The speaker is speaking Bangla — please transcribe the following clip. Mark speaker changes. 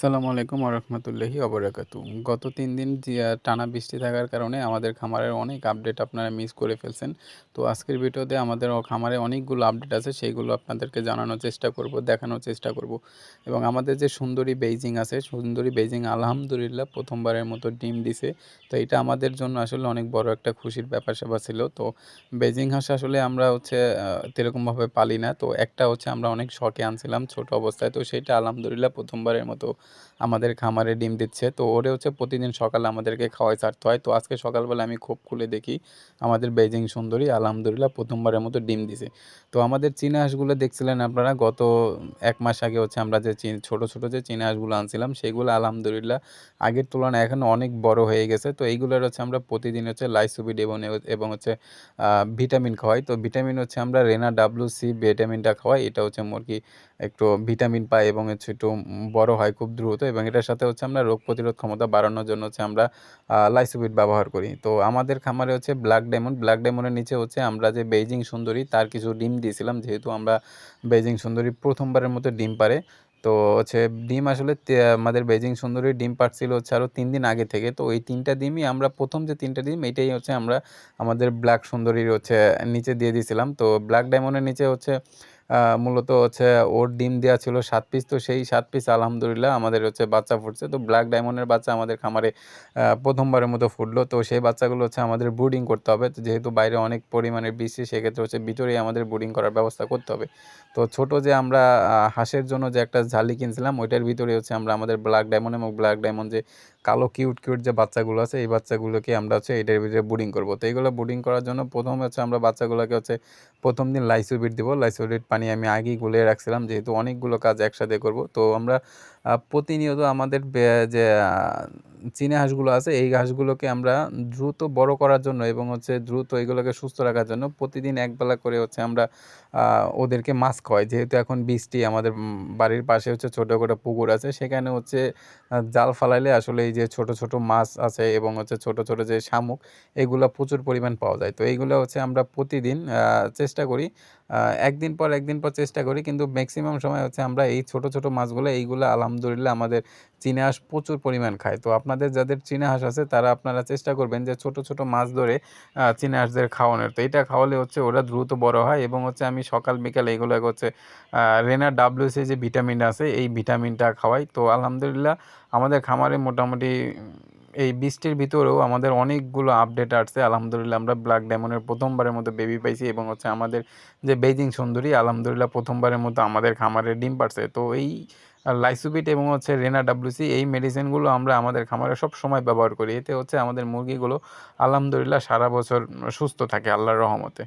Speaker 1: আসসালামু আলাইকুম ওরহমতুল্লাহি অবরাকাতু গত তিন দিন টানা বৃষ্টি থাকার কারণে আমাদের খামারের অনেক আপডেট আপনারা মিস করে ফেলছেন। তো আজকের ভিডিওতে আমাদের খামারে অনেকগুলো আপডেট আছে, সেইগুলো আপনাদেরকে জানানোর চেষ্টা করব, দেখানোর চেষ্টা করব। এবং আমাদের যে, সুন্দরী বেইজিং আছে, সুন্দরী বেইজিং আলহামদুলিল্লাহ প্রথমবারের মতো ডিম দিছে। তো এটা আমাদের জন্য আসলে অনেক বড় একটা খুশির ব্যাপার স্যাপার ছিল। তো বেজিং হাঁস আসলে আমরা হচ্ছে সেরকমভাবে পালি না। তো একটা হচ্ছে আমরা অনেক শখে আনছিলাম ছোট অবস্থায়। তো সেটা আলহামদুলিল্লাহ প্রথমবারের মতো আমাদের খামারে ডিম দিচ্ছে। তো ওরে হচ্ছে প্রতিদিন সকালে আমাদেরকে খাওয়াই ছাড়তে হয়। তো আজকে সকালবেলা আমি খুব খুলে দেখি, আমাদের বেজিং সুন্দরী আলহামদুলিল্লাহ প্রথমবারের মতো ডিম দিছে। তো আমাদের চীনা হাঁসগুলো দেখছিলেন আপনারা? গত এক মাস আগে হচ্ছে আমরা যে ছোট ছোট যে চীনা হাঁসগুলো আনছিলাম, সেগুলো আলহামদুলিল্লাহ আগের তুলনায় এখন অনেক বড় হয়ে গেছে। তো এইগুলোর হচ্ছে আমরা প্রতিদিন হচ্ছে লাইসোবিড এবং এবং হচ্ছে ভিটামিন খাওয়াই। তো ভিটামিন হচ্ছে আমরা রেনা ডাব্লু সি ভিটামিনটা খাওয়াই। এটা হচ্ছে মুরগি একটু ভিটামিন পায় এবং হচ্ছে একটু বড় হয়, খুব দ্রুত এবং এটার সাথে হচ্ছে আমরা রোগ প্রতিরোধ ক্ষমতা বাড়ানোর জন্য হচ্ছে আমরা লাইসোবিট ব্যবহার করি। তো আমাদের খামারে হচ্ছে ব্ল্যাক ডায়মন্ড ব্ল্যাক ডায়মন্ডের নিচে হচ্ছে আমরা যে বেইজিং সুন্দরী, তার কিছু ডিম দিয়েছিলাম। যেহেতু আমরা বেজিং সুন্দরী প্রথমবারের মতো ডিম পারে তো হচ্ছে ডিম আসলে আমাদের বেজিং সুন্দরী ডিম পাড়ছিল হচ্ছে আরও তিন দিন আগে থেকে। তো এই তিনটা ডিমই আমরা, প্রথম যে তিনটা ডিম, এটাই হচ্ছে আমরা আমাদের ব্ল্যাক সুন্দরীর হচ্ছে নিচে দিয়ে দিয়েছিলাম। তো ব্ল্যাক ডায়মন্ডের নিচে হচ্ছে মূলত হচ্ছে ওর ডিম দেওয়া ছিল সাত পিস তো সেই সাত পিস আলহামদুলিল্লাহ আমাদের হচ্ছে বাচ্চা ফুটছে। তো ব্ল্যাক ডায়মন্ডের বাচ্চা আমাদের খামারে প্রথমবারের মতো ফুটলো। তো সেই বাচ্চাগুলো হচ্ছে আমাদের ব্রুডিং করতে হবে। তো যেহেতু বাইরে অনেক পরিমাণে বৃষ্টি সেক্ষেত্রে হচ্ছে ভিতরেই আমাদের ব্রুডিং করার ব্যবস্থা করতে হবে। তো ছোট যে আমরা হাঁসের জন্য যে একটা ঝালি কিনছিলাম, ওইটার ভিতরে হচ্ছে আমরা আমাদের ব্ল্যাক ডায়মন্ড এবং ব্ল্যাক ডায়মন্ড যে কালো কিউট কিউট যে বাচ্চাগুলো আছে, এই বাচ্চাগুলোকে আমরা হচ্ছে এটার ভিতরে বুডিং করব। তো এইগুলো বুডিং করার জন্য প্রথম হচ্ছে আমরা বাচ্চাগুলোকে হচ্ছে প্রথম দিন লাইসোবিট দিব। লাইসোবিট পানি আমি আগেই গুলিয়ে রাখছিলাম যেহেতু অনেকগুলো কাজ একসাথে করব। তো আমরা প্রতিনিয়ত আমাদের যে চীনা হাঁসগুলো আছে, এই হাঁসগুলোকে আমরা দ্রুত বড় করার জন্য এবং হচ্ছে দ্রুত এগুলোকে সুস্থ রাখার জন্য প্রতিদিন একবেলা করে হচ্ছে আমরা ওদেরকে মাছ খাওয়াই যেহেতু এখন বৃষ্টি, আমাদের বাড়ির পাশে হচ্ছে ছোটো করে পুকুর আছে, সেখানে হচ্ছে জাল ফালাইলে আসলে এই যে ছোট ছোট মাছ আছে এবং হচ্ছে ছোট ছোট যে শামুক, এগুলো প্রচুর পরিমাণ পাওয়া যায়। তো এইগুলো হচ্ছে আমরা প্রতিদিন চেষ্টা করি একদিন পর একদিন পর চেষ্টা করি, কিন্তু ম্যাক্সিমাম সময় হচ্ছে আমরা এই ছোট ছোট মাছগুলো, এইগুলো আলহামদুলিল্লাহ আমাদের চীনা হাঁস প্রচুর পরিমাণ খায়। তো আপনাদের যাদের চীনা হাঁস আছে, তারা আপনারা চেষ্টা করবেন যে ছোট ছোট মাছ ধরে চীনা হাঁসদের খাওয়ানোর। তো এটা খাওয়ালে হচ্ছে ওরা দ্রুত বড় হয় এবং হচ্ছে আমি সকাল, বিকাল এইগুলো হচ্ছে রেনা ডাব্লিউসি যে ভিটামিন আছে, এই ভিটামিনটা খাওয়াই। তো আলহামদুলিল্লাহ আমাদের খামারে মোটামুটি এই বৃষ্টির ভিতরেও আমাদের অনেকগুলো আপডেট আসছে। আলহামদুলিল্লাহ আমরা ব্ল্যাক ডায়মন্ডের প্রথমবারের মতো বেবি পাইছি এবং হচ্ছে আমাদের যে বেজিং সুন্দরী, আলহামদুলিল্লাহ প্রথমবারের মতো আমাদের খামারে ডিম পারছে তো এই লাইসুবিট এবং হচ্ছে রেনা ডাব্লিউসি এই মেডিসিনগুলো আমরা আমাদের খামারে সব সময় ব্যবহার করি। এতে হচ্ছে আমাদের মুরগিগুলো আলহামদুলিল্লাহ সারা বছর সুস্থ থাকে, আল্লাহর রহমতে।